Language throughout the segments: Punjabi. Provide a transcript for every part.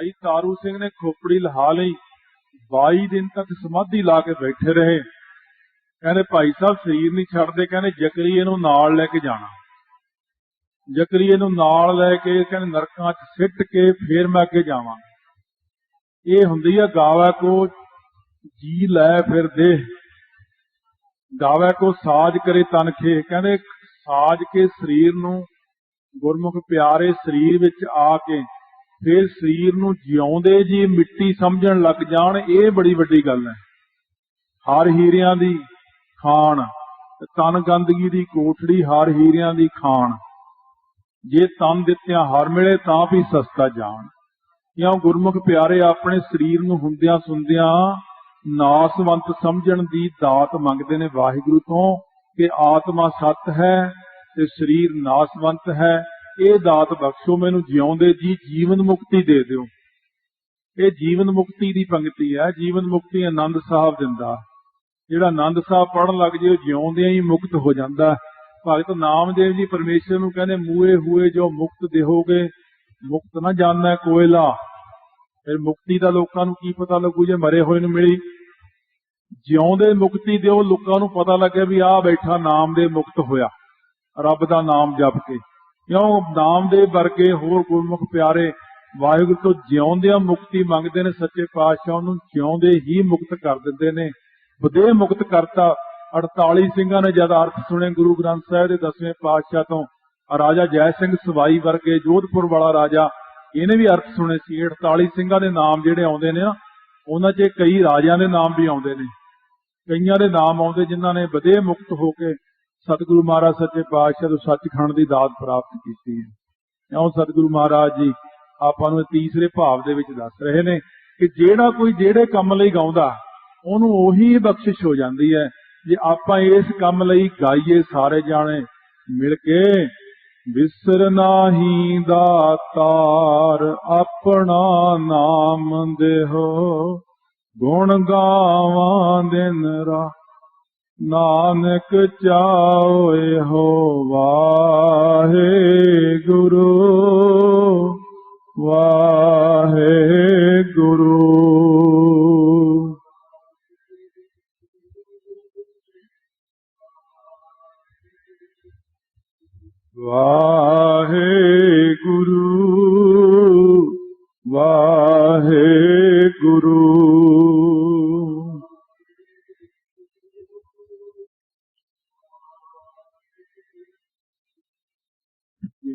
ਭਾਈ ਤਾਰੂ ਸਿੰਘ ਨੇ ਖੋਪੜੀ ਲਹਾ ਲਈ। 22 ਦਿਨ ਤੱਕ ਸਮਾਧੀ ਲਾ ਕੇ ਬੈਠੇ ਰਹੇ। ਕਹਿੰਦੇ, ਭਾਈ ਸਾਹਿਬ, ਸਰੀਰ ਨਹੀਂ ਛੱਡਦੇ। ਕਹਿੰਦੇ ਜਕਰੀਏ ਨੂੰ ਨਾਲ ਲੈ ਕੇ ਜਾਣਾ। ਜਕਰੀਏ ਨੂੰ ਨਾਲ ਲੈ ਕੇ ਕਹਿੰਦੇ, ਨਰਕਾਂ 'ਚ ਸਿੱਟ ਕੇ ਫੇਰ ਮੈਂ ਅੱਗੇ ਜਾਵਾਂ। ਇਹ ਹੁੰਦੀ ਆ, ਗਾਵਾ ਕੋ ਜੀ ਲੈ ਫਿਰ ਦੇ ਗਾਵੇ ਕੋ ਸਾਜ ਕਰੇ ਤਨਖੇ ਕਹਿੰਦੇ, ਸਾਜ ਕੇ ਸਰੀਰ ਨੂੰ ਗੁਰਮੁਖ ਪਿਆਰੇ ਸਰੀਰ ਵਿੱਚ ਆ ਕੇ ਫਿਰ ਸਰੀਰ ਨੂੰ ਜਿਉਂਦੇ ਜੀ ਮਿੱਟੀ ਸਮਝਣ ਲੱਗ ਜਾਣ, ਇਹ ਬੜੀ ਵੱਡੀ ਗੱਲ ਹੈ। ਹਰ ਹੀਰਿਆਂ ਦੀ ਖਾਣ, ਤਨ ਗੰਦਗੀ ਦੀ ਕੋਠੜੀ ਹਰ ਹੀਰਿਆਂ ਦੀ ਖਾਣ। ਜੇ ਤਨ ਦਿੱਤਿਆਂ ਹਰ ਮਿਲੇ ਤਾਂ ਵੀ ਸਸਤਾ ਜਾਣ। ਜਾਂ ਗੁਰਮੁਖ ਪਿਆਰੇ, ਆਪਣੇ ਸਰੀਰ ਨੂੰ ਹੁੰਦਿਆਂ ਸੁੰਦਿਆਂ ਨਾਸਵੰਤ ਸਮਝਣ ਦੀ ਦਾਤ ਮੰਗਦੇ ਨੇ ਵਾਹਿਗੁਰੂ ਤੋਂ ਕਿ ਆਤਮਾ ਸਤ ਹੈ ਤੇ ਸਰੀਰ ਨਾਸਵੰਤ ਹੈ। ਇਹ ਦਾਤ ਬਖਸ਼ੋ ਮੈਨੂੰ ਜਿਉਂਦੇ ਜੀ, ਜੀਵਨ ਮੁਕਤੀ ਦੇ ਦਿਓ। ਇਹ ਜੀਵਨ ਮੁਕਤੀ ਦੀ ਪੰਕਤੀ ਹੈ। ਜੀਵਨ ਮੁਕਤੀ ਆਨੰਦ ਸਾਹਿਬ ਦਿੰਦਾ। ਜਿਹੜਾ ਆਨੰਦ ਸਾਹਿਬ ਪੜਨ ਲੱਗ ਜੇ, ਉਹ ਜਿਉਂਦਿਆਂ ਹੀ ਮੁਕਤ ਹੋ ਜਾਂਦਾ। ਭਗਤ ਨਾਮਦੇਵ ਜੀ ਪਰਮੇਸ਼ਰ ਨੂੰ ਕਹਿੰਦੇ ਮੂਏ ਹੋਏ ਜੋ ਮੁਕਤ ਦੇਹੋਗੇ, ਮੁਕਤ ਨਾ ਜਾਣਨਾ ਕੋਇਲਾ। ਫਿਰ ਮੁਕਤੀ ਦਾ ਲੋਕਾਂ ਨੂੰ ਕੀ ਪਤਾ ਲੱਗੂ ਜੇ ਮਰੇ ਹੋਏ ਨੂੰ ਮਿਲੀ? ਜਿਉਂਦੇ ਮੁਕਤੀ ਦਿਓ, ਲੋਕਾਂ ਨੂੰ ਪਤਾ ਲੱਗੇ ਵੀ ਆ ਬੈਠਾ ਨਾਮ ਦੇ ਮੁਕਤ ਹੋਇਆ। ਰੱਬ ਦਾ ਨਾਮ ਜਪ ਕੇ। ਕਿਉਂ ਨਾਮ ਦੇ ਵਰਗੇ ਹੋਰ ਗੁਰਮੁਖ ਪਿਆਰੇ ਵਾਹਿਗੁਰੂ ਤੋਂ ਜਿਉਂਦਿਆਂ ਮੁਕਤੀ ਮੰਗਦੇ ਨੇ, ਸੱਚੇ ਪਾਤਸ਼ਾਹ ਉਹਨੂੰ ਜਿਉਂਦੇ ਹੀ ਮੁਕਤ ਕਰ ਦਿੰਦੇ ਨੇ। ਬਦੇ ਮੁਕਤ ਕਰਤਾ 48 ਸਿੰਘਾਂ ਨੇ ਜਦ ਅਰਥ ਸੁਣੇ ਗੁਰੂ ਗ੍ਰੰਥ ਸਾਹਿਬ ਦੇ 10ਵੇਂ ਪਾਤਸ਼ਾਹ ਤੋਂ। ਰਾਜਾ ਜੈ ਸਿੰਘ ਸਵਾਈ ਵਰਗੇ ਜੋਧਪੁਰ ਵਾਲਾ ਰਾਜਾ, ਇਹਨੇ ਵੀ ਅਰਥ ਸੁਣੇ ਸੀ। 48 ਸਿੰਘਾਂ ਦੇ ਨਾਮ ਜਿਹੜੇ ਆਉਂਦੇ ਨੇ ਨਾ, ਉਹਨਾਂ 'ਚ ਕਈ ਰਾਜਿਆਂ ਦੇ ਨਾਮ ਵੀ ਆਉਂਦੇ ਨੇ। ਕਈਆਂ ਦੇ ਨਾਮ ਆਉਂਦੇ ਜਿਨ੍ਹਾਂ ਨੇ ਵਧੇ ਮੁਕਤ ਹੋ ਕੇ ਸਤਿਗੁਰੂ ਮਹਾਰਾਜ ਸੱਚੇ ਪਾਤਸ਼ਾਹ ਤੋਂ ਸੱਚਖੰਡ ਦੀ ਦਾਤ ਪ੍ਰਾਪਤ ਕੀਤੀ ਹੈ। ਇਉਂ ਸਤਿਗੁਰੂ ਮਹਾਰਾਜ ਜੀ? ਆਪਾਂ ਨੂੰ ਤੀਸਰੇ ਭਾਵ ਦੇ ਵਿੱਚ ਦੱਸ ਰਹੇ ਨੇ ਕਿ ਜਿਹੜਾ ਕੋਈ ਜਿਹੜੇ ਕੰਮ ਲਈ ਗਾਉਂਦਾ, ਉਹਨੂੰ ਉਹੀ ਬਖਸ਼ਿਸ਼ ਹੋ ਜਾਂਦੀ ਹੈ ਜੇ ਆਪਾਂ ਇਸ ਕੰਮ ਲਈ ਗਾਈਏ ਸਾਰੇ ਜਾਣੇ ਮਿਲ ਕੇ। ਵਿਸਰ ਨਾਹੀ ਦਾਤਾਰ ਆਪਣਾ ਨਾਮ ਦੇਹੋ, ਗੁਣ ਗਾਵਾਂ ਦਿਨ ਰਾ ਨਾਨਕ ਚਾਉਏ ਹੋ ਵਾਹੇ ਗੁਰੂ ਵਾਹੇ ਗੁਰੂ ਵਾਹੇ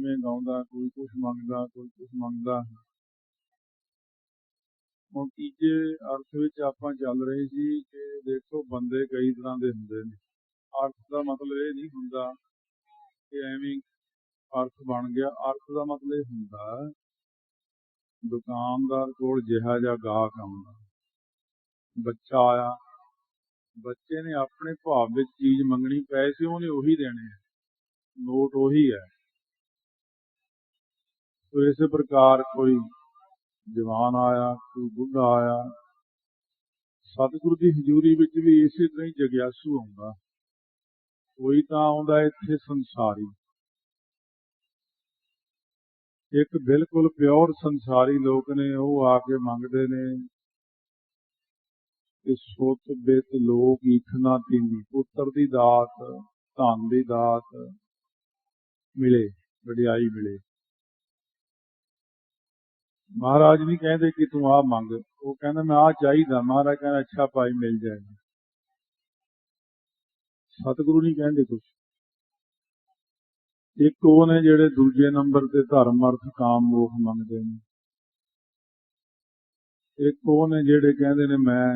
ਜਿਵੇਂ ਗਾਉਂਦਾ, ਕੋਈ ਕੁਝ ਮੰਗਦਾ, ਕੋਈ ਕੁਝ ਮੰਗਦਾ। ਹੁਣ ਤੀਜੇ ਅਰਥ ਵਿੱਚ ਆਪਾਂ ਚੱਲ ਰਹੇ ਸੀ ਕਿ ਦੇਖੋ ਬੰਦੇ ਕਈ ਤਰ੍ਹਾਂ ਦੇ ਹੁੰਦੇ ਨੇ। ਅਰਥ ਦਾ ਮਤਲਬ ਇਹ ਨਹੀਂ ਹੁੰਦਾ ਕਿ ਐਵੇਂ ਅਰਥ ਬਣ ਗਿਆ। ਅਰਥ ਦਾ ਮਤਲਬ ਇਹ ਹੁੰਦਾ ਦੁਕਾਨਦਾਰ ਕੋਲ ਜਿਹਾ ਜਿਹਾ ਗਾਹਕ ਆਉਂਦਾ। ਬੱਚਾ ਆਇਆ, ਬੱਚੇ ਨੇ ਆਪਣੇ ਭਾਵ ਵਿੱਚ ਚੀਜ਼ ਮੰਗਣੀ, ਪੈਸੇ ਉਹਨੇ ਉਹੀ ਦੇਣੇ ਆ। ਨੋਟ ਉਹੀ ਹੈ। ਸੋ ਇਸੇ ਪ੍ਰਕਾਰ ਕੋਈ ਜਵਾਨ ਆਇਆ, ਕੋਈ ਬੁੱਢਾ ਆਇਆ, ਸਤਿਗੁਰੂ ਦੀ ਹਜ਼ੂਰੀ ਵਿੱਚ ਵੀ ਇਸੇ ਤਰ੍ਹਾਂ ਹੀ ਜਗਿਆਸੂ ਆਉਂਦਾ। ਕੋਈ ਤਾਂ ਆਉਂਦਾ ਇੱਥੇ ਸੰਸਾਰੀ। ਇੱਕ ਬਿਲਕੁਲ ਪਿਓਰ ਸੰਸਾਰੀ ਲੋਕ ਨੇ, ਉਹ ਆ ਕੇ ਮੰਗਦੇ ਨੇ ਕਿ ਸੁਤ ਬਿਤ ਲੋਕ ਈਖਣਾ ਤੀਨੀ ਪੁੱਤਰ ਦੀ ਦਾਤ, ਧਨ ਦੀ ਦਾਤ ਮਿਲੇ, ਵਡਿਆਈ ਮਿਲੇ। ਮਹਾਰਾਜ ਨਹੀਂ ਕਹਿੰਦੇ ਕਿ ਤੂੰ ਆ ਮੰਗ, ਉਹ ਕਹਿੰਦਾ ਮੈਂ ਆ ਚਾਹੀਦਾ, ਮਹਾਰਾਜ ਕਹਿੰਦਾ ਅੱਛਾ ਭਾਈ ਮਿਲ ਜਾਏਗਾ ਸਤਿਗੁਰੂ ਨਹੀਂ ਕਹਿੰਦੇ ਕੁਝ ਇੱਕ ਉਹ ਨੇ ਜਿਹੜੇ ਦੂਜੇ ਨੰਬਰ ਤੇ ਧਰਮ, ਅਰਥ, ਕਾਮ ਮੋਖ ਮੰਗਦੇ ਨੇ। ਇੱਕ ਉਹ ਨੇ ਜਿਹੜੇ ਕਹਿੰਦੇ ਨੇ ਮੈਂ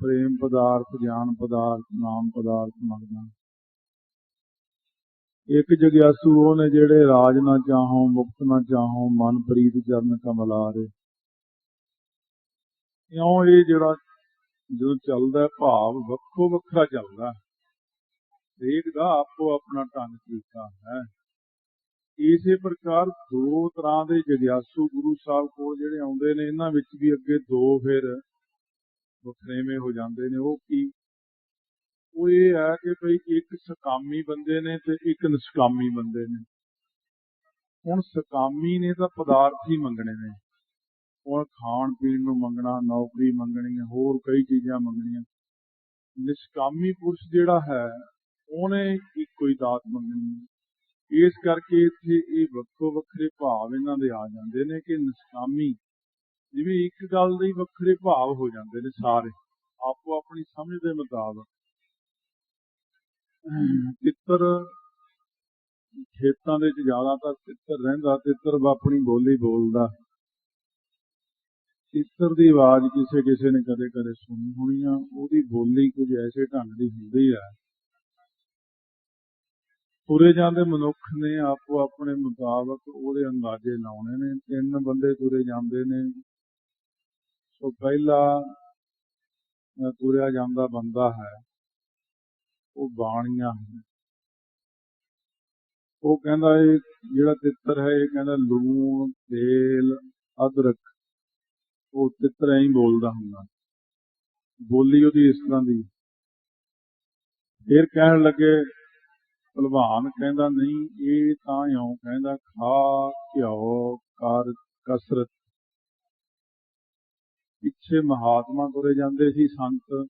ਪ੍ਰੇਮ ਪਦਾਰਥ, ਗਿਆਨ ਪਦਾਰਥ, ਨਾਮ ਪਦਾਰਥ ਮੰਗਦਾ। ਇੱਕ ਜਗਿਆਸੂ ਉਹ ਨੇ ਜਿਹੜੇ ਰਾਜ ਨਾ ਚਾਹੋ, ਮੁਕਤ ਨਾ ਚਾਹੋ ਮਨ ਪ੍ਰੀਤ ਚਰਨ ਕਮਲਾਰੇ। ਇਉਂ ਇਹ ਜਿਹੜਾ ਜਦੋਂ ਚੱਲਦਾ, ਭਾਵ ਵੱਖੋ ਵੱਖਰਾ ਚੱਲਦਾ ਹਰੇਕ ਦਾ ਆਪੋ ਆਪਣਾ ਢੰਗ ਕੀਤਾ ਹੈ। ਇਸੇ ਪ੍ਰਕਾਰ ਦੋ ਤਰ੍ਹਾਂ ਦੇ ਜਗਿਆਸੂ ਗੁਰੂ ਸਾਹਿਬ ਕੋਲ ਜਿਹੜੇ ਆਉਂਦੇ ਨੇ, ਇਹਨਾਂ ਵਿੱਚ ਵੀ ਅੱਗੇ ਦੋ ਫਿਰ ਵਖਰੇਵੇਂ ਹੋ ਜਾਂਦੇ ਨੇ। ਉਹ ਕੀ ਉਹ ਇਹ ਹੈ ਕਿ ਭਈ ਇੱਕ ਸਕਾਮੀ ਬੰਦੇ ਨੇ ਤੇ ਇੱਕ ਨਿਸ਼ਕਾਮੀ ਬੰਦੇ ਨੇ। ਹੁਣ ਸਕਾਮੀ ਨੇ ਤਾਂ ਪਦਾਰਥ ਹੀ ਮੰਗਣੇ ਨੇ। ਉਹ ਖਾਣ ਪੀਣ ਨੂੰ ਮੰਗਣਾ, ਨੌਕਰੀ ਮੰਗਣੀ ਹੋਰ ਕਈ ਚੀਜ਼ਾਂ ਮੰਗਣੀਆਂ। ਨਿਸ਼ਕਾਮੀ ਪੁਰਸ਼ ਜਿਹੜਾ ਹੈ, ਉਹਨੇ ਇੱਕੋ ਹੀ ਦਾਤ ਮੰਗਣੀ ਇਸ ਕਰਕੇ ਇੱਥੇ ਇਹ ਵੱਖੋ ਵੱਖਰੇ ਭਾਵ ਇਹਨਾਂ ਦੇ ਆ ਜਾਂਦੇ ਨੇ ਕਿ ਨਿਸ਼ਕਾਮੀ ਜਿਵੇਂ ਇੱਕ ਗੱਲ ਦੇ ਵੱਖਰੇ ਭਾਵ ਹੋ ਜਾਂਦੇ ਨੇ ਸਾਰੇ। ਆਪੋ ਆਪਣੀ ਸਮਝ ਦੇ ਮੁਤਾਬਕ ਤਿੱਤਰ ਖੇਤਾਂ ਦੇ ਵਿੱਚ ਜ਼ਿਆਦਾਤਰ ਤਿੱਤਰ ਰਹਿੰਦਾ, ਤਿੱਤਰ ਆਪਣੀ ਬੋਲੀ ਬੋਲਦਾ। ਤਿੱਤਰ ਦੀ ਆਵਾਜ਼ ਕਿਸੇ ਕਿਸੇ ਨੇ ਕਦੇ ਕਦੇ ਸੁਣੀ ਹੋਣੀ ਆ, ਉਹਦੀ ਬੋਲੀ ਕੁਝ ਐਸੇ ਢੰਗ ਦੀ ਹੁੰਦੀ ਹੈ ਤੁਰੇ ਜਾਂਦੇ ਮਨੁੱਖ ਨੇ ਆਪੋ ਆਪਣੇ ਮੁਤਾਬਕ ਉਹਦੇ ਅੰਦਾਜ਼ੇ ਲਾਉਣੇ ਨੇ, ਤਿੰਨ ਬੰਦੇ ਤੁਰੇ ਜਾਂਦੇ ਨੇ। ਸੋ ਪਹਿਲਾ ਤੁਰਿਆ ਜਾਂਦਾ ਬੰਦਾ ਹੈ। ਉਹ ਬਾਣੀਆਂ ਹੈ ਉਹ ਕਹਿੰਦਾ ਇਹ ਜਿਹੜਾ ਤਿੱਤਰ ਹੈ, ਇਹ ਕਹਿੰਦਾ ਲੂਣ, ਤੇਲ, ਅਦਰਕ, ਉਹ ਤਿੱਤਰ ਐਂ ਬੋਲਦਾ ਹੁੰਦਾ। ਬੋਲੀ ਉਹਦੀ ਇਸ ਤਰ੍ਹਾਂ ਦੀ। ਫਿਰ ਕਹਿਣ ਲੱਗੇ, ਭਲਵਾਨ ਕਹਿੰਦਾ ਨਹੀਂ, ਇਹ ਤਾਂ ਇਉਂ ਕਹਿੰਦਾ, ਖਾ, ਘਿਓ, ਕਰ, ਕਸਰਤ। ਪਿੱਛੇ ਮਹਾਤਮਾ ਤੁਰੇ ਜਾਂਦੇ ਸੀ, ਸੰਤ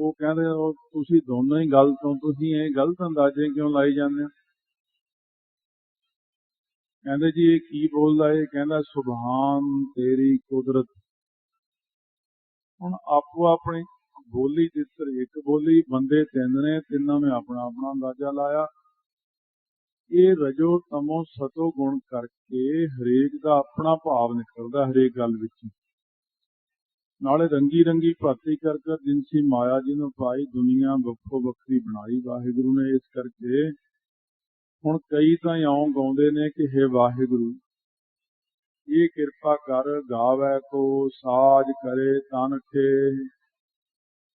ਉਹ ਕਹਿੰਦੇ ਉਹ ਤੁਸੀਂ ਦੋਨੋਂ ਹੀ ਗਲਤ ਹੋ, ਤੁਸੀਂ ਇਹ ਗਲਤ ਅੰਦਾਜ਼ੇ ਕਿਉਂ ਲਾਈ ਜਾਂਦੇ ਹੋ? ਕਹਿੰਦੇ ਜੀ, ਇਹ ਕੀ ਬੋਲਦਾ? ਇਹ ਕਹਿੰਦਾ, ਸੁਭਾਨ ਤੇਰੀ ਕੁਦਰਤ। ਹੁਣ ਆਪੋ ਆਪਣੀ ਬੋਲੀ ਤਿੱਤਰ ਇੱਕ ਬੋਲੀ, ਬੰਦੇ ਤਿੰਨ ਨੇ, ਤਿੰਨਾਂ ਨੇ ਆਪਣਾ ਆਪਣਾ ਅੰਦਾਜ਼ਾ ਲਾਇਆ। ਇਹ ਰਜੋ ਤਮੋ ਸਤੋ ਗੁਣ ਕਰਕੇ ਹਰੇਕ ਦਾ ਆਪਣਾ ਭਾਵ ਨਿਕਲਦਾ ਹਰੇਕ ਗੱਲ ਵਿੱਚ। ਨਾਲੇ ਰੰਗੀ ਰੰਗੀ ਭਾਤੀ ਕਰ ਕਰ ਜਿਨਸੀ ਮਾਇਆ ਜਿਹਨੂੰ ਪਾਈ ਦੁਨੀਆ ਵੱਖੋ ਵੱਖਰੀ ਬਣਾਈ। ਵਾਹਿਗੁਰੂ ਨੇ ਇਸ ਕਰਕੇ ਹੁਣ ਕਈ ਤਾਂ ਇਉਂ ਗਾਉਂਦੇ ਨੇ ਕਿ, ਹੇ ਵਾਹਿਗੁਰੂ, ਇਹ ਕਿਰਪਾ ਕਰ ਗਾਵੇ ਕੋ, ਸਾਜ ਕਰੇ ਤਨ ਕੇ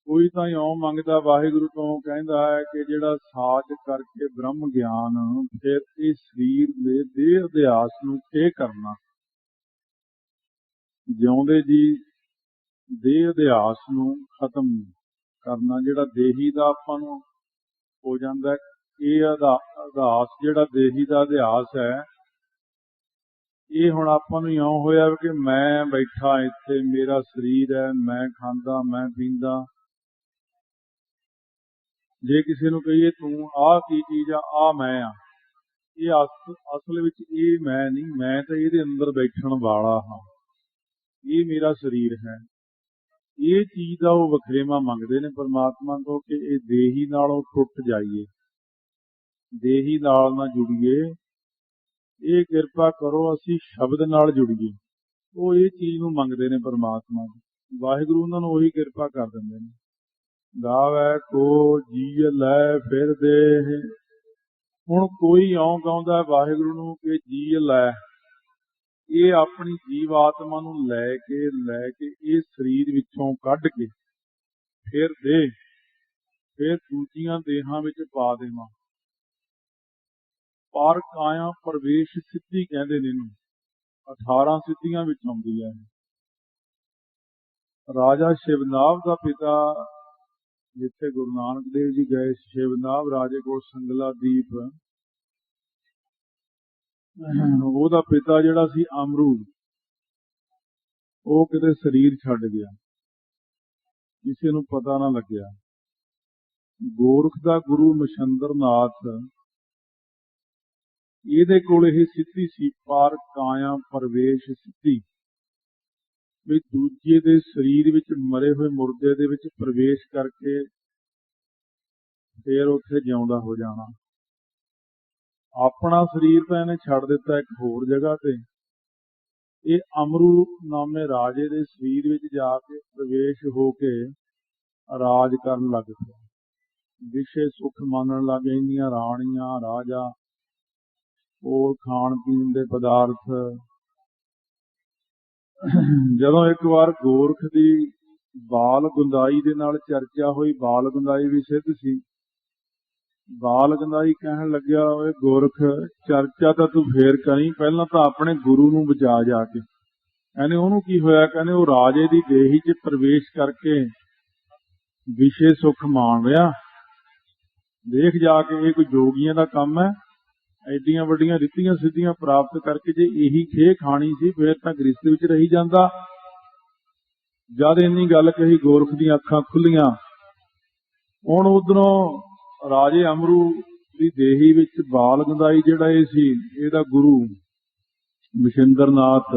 ਕੋਈ ਤਾਂ ਇਉਂ ਮੰਗਦਾ ਵਾਹਿਗੁਰੂ ਤੋਂ ਕਹਿੰਦਾ ਹੈ ਕਿ ਜਿਹੜਾ ਸਾਜ ਕਰਕੇ ਬ੍ਰਹਮ ਗਿਆਨ, ਫਿਰ ਇਹ ਸਰੀਰ ਦੇ ਦੇਹ ਅਧਿਆਸ ਨੂੰ ਕੀ ਕਰਨਾ। ਜਿਉਂਦੇ ਜੀ ਦੇਹ ਅਧਿਆਸ ਨੂੰ ਖਤਮ ਕਰਨਾ, ਜਿਹੜਾ ਦੇਹੀ ਦਾ ਆਪਾਂ ਨੂੰ ਹੋ ਜਾਂਦਾ ਇਹ ਅਧਾ- ਅਧਾਸ ਜਿਹੜਾ ਦੇਹੀ ਦਾ ਅਧਿਆਸ ਹੈ, ਇਹ ਹੁਣ ਆਪਾਂ ਨੂੰ ਇਉਂ ਹੋਇਆ ਕਿ ਮੈਂ ਬੈਠਾ ਇੱਥੇ, ਮੇਰਾ ਸਰੀਰ ਹੈ, ਮੈਂ ਖਾਂਦਾ, ਮੈਂ ਪੀਂਦਾ। ਜੇ ਕਿਸੇ ਨੂੰ ਕਹੀਏ, ਤੂੰ ਆਹ ਕੀ ਚੀਜ਼ ਆ? ਆ ਮੈਂ ਆ। ਇਹ ਅਸ- ਅਸਲ ਵਿੱਚ ਇਹ ਮੈਂ ਨਹੀਂ, ਮੈਂ ਤਾਂ ਇਹਦੇ ਅੰਦਰ ਬੈਠਣ ਵਾਲਾ ਹਾਂ। ਇਹ ਮੇਰਾ ਸਰੀਰ ਹੈ। ਇਹ ਚੀਜ਼ ਦਾ ਉਹ ਵਖਰੇਵਾ ਮੰਗਦੇ ਨੇ ਪਰਮਾਤਮਾ ਤੋਂ ਕਿ ਇਹ ਦੇਹੀ ਨਾਲੋਂ ਟੁੱਟ ਜਾਈਏ। ਦੇਹੀ ਨਾਲ ਨਾ ਜੁੜੀਏ। ਇਹ ਕਿਰਪਾ ਕਰੋ ਅਸੀਂ ਸ਼ਬਦ ਨਾਲ ਜੁੜੀਏ। ਉਹ ਇਹ ਚੀਜ਼ ਨੂੰ ਮੰਗਦੇ ਨੇ ਪਰਮਾਤਮਾ ਤੋਂ। ਵਾਹਿਗੁਰੂ ਉਹਨਾਂ ਨੂੰ ਉਹੀ ਕਿਰਪਾ ਕਰ ਦਿੰਦੇ ਨੇ। ਗਾਵੇ ਕੋ ਜੀ ਲੈ ਫਿਰ ਦੇ ਹੁਣ ਕੋਈ ਇਉਂ ਗਾਉਂਦਾ ਵਾਹਿਗੁਰੂ ਨੂੰ ਕਿ ਜੀ ਲੈ। ਇਹ ਆਪਣੀ ਜੀਵ ਆਤਮਾ ਨੂੰ ਲੈ ਕੇ ਲੈ ਕੇ ਇਹ ਸਰੀਰ ਵਿੱਚੋਂ ਕੱਢ ਕੇ ਫਿਰ ਦੇ ਫਿਰ ਦੂਜੀਆਂ ਦੇਹਾਂ ਵਿੱਚ ਪਾ ਦੇਵਾਂ। ਪਰ ਕਾਇਆ ਪ੍ਰਵੇਸ਼ ਸਿੱਧੀ ਕਹਿੰਦੇ ਨੇ ਇਹਨੂੰ 18 ਸਿੱਧੀਆਂ ਵਿੱਚ ਆਉਂਦੀ ਹੈ ਰਾਜਾ ਸ਼ਿਵਨਾਭ ਦਾ ਪਿਤਾ ਜਿੱਥੇ ਗੁਰੂ ਨਾਨਕ ਦੇਵ ਜੀ ਗਏ ਸੀ, ਰਾਜੇ ਕੋਲ ਸੰਗਲਾ ਦੀਪ ਉਹਦਾ ਪਿਤਾ ਜਿਹੜਾ ਸੀ ਅਮਰੂਦ, ਉਹ ਕਿਤੇ ਸਰੀਰ ਛੱਡ ਗਿਆ। ਕਿਸੇ ਨੂੰ ਪਤਾ ਨਾ ਲੱਗਿਆ। ਗੋਰਖ ਦਾ ਗੁਰੂ ਮਛੰਦਰਨਾਥ, ਇਹਦੇ ਕੋਲ ਇਹ ਸਿੱਧੀ ਸੀ, ਪਾਰ ਕਾਇਆ ਪਰਵੇਸ਼ ਸਿੱਧੀ। ਵੀ ਦੂਜੇ ਦੇ ਸਰੀਰ ਵਿੱਚ ਮਰੇ ਹੋਏ ਮੁਰਦੇ ਦੇ ਵਿੱਚ ਪ੍ਰਵੇਸ਼ ਕਰਕੇ ਫੇਰ ਉੱਥੇ ਜਿਉਂਦਾ ਹੋ ਜਾਣਾ। ਆਪਣਾ ਸਰੀਰ ਤਾਂ ਇਹਨੇ ਛੱਡ ਦਿੱਤਾ ਇੱਕ ਹੋਰ ਜਗ੍ਹਾ ਤੇ। ਇਹ ਅਮਰੂ ਨਾਮੇ ਰਾਜੇ ਦੇ ਸਰੀਰ ਵਿੱਚ ਜਾ ਕੇ ਪ੍ਰਵੇਸ਼ ਹੋ ਕੇ ਰਾਜ ਕਰਨ ਲੱਗ ਪਿਆ। ਵਿਸ਼ੇ ਸੁਖ ਮੰਨਣ ਲੱਗ ਇੰਨੀਆਂ ਰਾਣੀਆਂ, ਰਾਜਾ, ਹੋਰ ਖਾਣ ਪੀਣ ਦੇ ਪਦਾਰਥ। ਜਦੋਂ ਇੱਕ ਵਾਰ ਗੋਰਖ ਦੀ ਬਾਲ ਗੁੰਦਾਈ ਦੇ ਨਾਲ ਚਰਚਾ ਹੋਈ, ਬਾਲ ਗੁੰਦਾਈ ਵੀ ਸਿੱਧ ਸੀ। ਬਾਲ ਗੰਦਾਈ ਕਹਿਣ ਲੱਗਿਆ ਓਏ ਗੋਰਖ, ਚਰਚਾ ਤਾਂ ਤੂੰ ਫੇਰ ਕਰੀ, ਪਹਿਲਾਂ ਤਾਂ ਆਪਣੇ ਗੁਰੂ ਨੂੰ ਬਚਾ ਜਾ ਕੇ। ਕਹਿੰਦੇ ਉਹਨੂੰ ਕੀ ਹੋਇਆ? ਕਹਿੰਦੇ ਉਹ ਰਾਜੇ ਦੀ ਦੇਹੀ 'ਚ ਪ੍ਰਵੇਸ਼ ਕਰਕੇ ਵਿਸ਼ੇ ਸੁਖ ਮਾਣ ਰਿਹਾ ਦੇਖ ਜਾ ਕੇ ਇਹ ਕੋਈ ਜੋਗੀਆਂ ਦਾ ਕੰਮ ਹੈ। ਐਡੀਆਂ ਵੱਡੀਆਂ ਰਿੱਤੀਆਂ ਸਿੱਧੀਆਂ ਪ੍ਰਾਪਤ ਕਰਕੇ ਜੇ ਇਹੀ ਖੇ ਖਾਣੀ ਸੀ, ਫਿਰ ਤਾਂ ਗ੍ਰਿਸ਼ਤ ਵਿੱਚ ਰਹੀ ਜਾਂਦਾ। ਜਦ ਇੰਨੀ ਗੱਲ ਕਹੀ, ਗੋਰਖ ਦੀਆਂ ਅੱਖਾਂ ਖੁੱਲੀਆਂ। ਹੁਣ ਉਧਰੋਂ ਰਾਜੇ ਅਮਰੂ ਦੀ ਦੇਹੀ ਵਿੱਚ ਬਾਲ ਗੰਦਾਈ ਜਿਹੜਾ ਇਹ ਸੀ, ਇਹਦਾ ਗੁਰੂ ਮਸ਼ਿੰਦਰਨਾਥ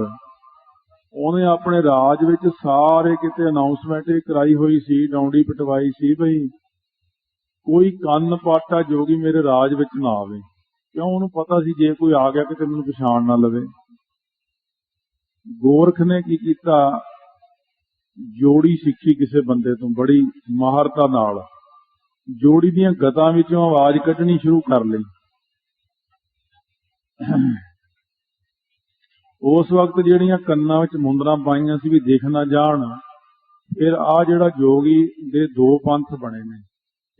ਉਹਨੇ ਆਪਣੇ ਰਾਜ ਵਿੱਚ ਸਾਰੇ ਕਿਤੇ ਅਨਾਉਂਸਮੈਂਟ ਇਹ ਕਰਾਈ ਹੋਈ ਸੀ, ਡੌਂਡੀ ਪਟਵਾਈ ਸੀ ਭਈ ਕੋਈ ਕੰਨ ਪਾਟਾ ਜੋਗੀ ਮੇਰੇ ਰਾਜ ਵਿੱਚ ਨਾ ਆਵੇ। ਕਿਉਂ ਉਹਨੂੰ ਪਤਾ ਸੀ ਜੇ ਕੋਈ ਆ ਗਿਆ ਕਿਤੇ ਮੈਨੂੰ ਪਛਾਣ ਨਾ ਲਵੇ। ਗੋਰਖ ਨੇ ਕੀ ਕੀਤਾ? ਜੋੜੀ ਸਿੱਖੀ ਕਿਸੇ ਬੰਦੇ ਤੋਂ ਬੜੀ ਮਾਹਰਤਾ ਨਾਲ। ਜੋੜੀ ਦੀਆਂ ਗਤਾਂ ਵਿੱਚੋਂ ਆਵਾਜ਼ ਕੱਢਣੀ ਸ਼ੁਰੂ ਕਰ ਲਈ। ਉਸ ਵਕਤ ਜਿਹੜੀਆਂ ਕੰਨਾਂ ਵਿੱਚ ਮੁੰਦਰਾਂ ਪਾਈਆਂ ਸੀ ਵੀ ਦਿਖ ਨਾ ਜਾਣ, ਫਿਰ ਆ ਜਿਹੜਾ ਜੋਗੀ ਦੇ ਦੋ ਪੰਥ ਬਣੇ ਨੇ।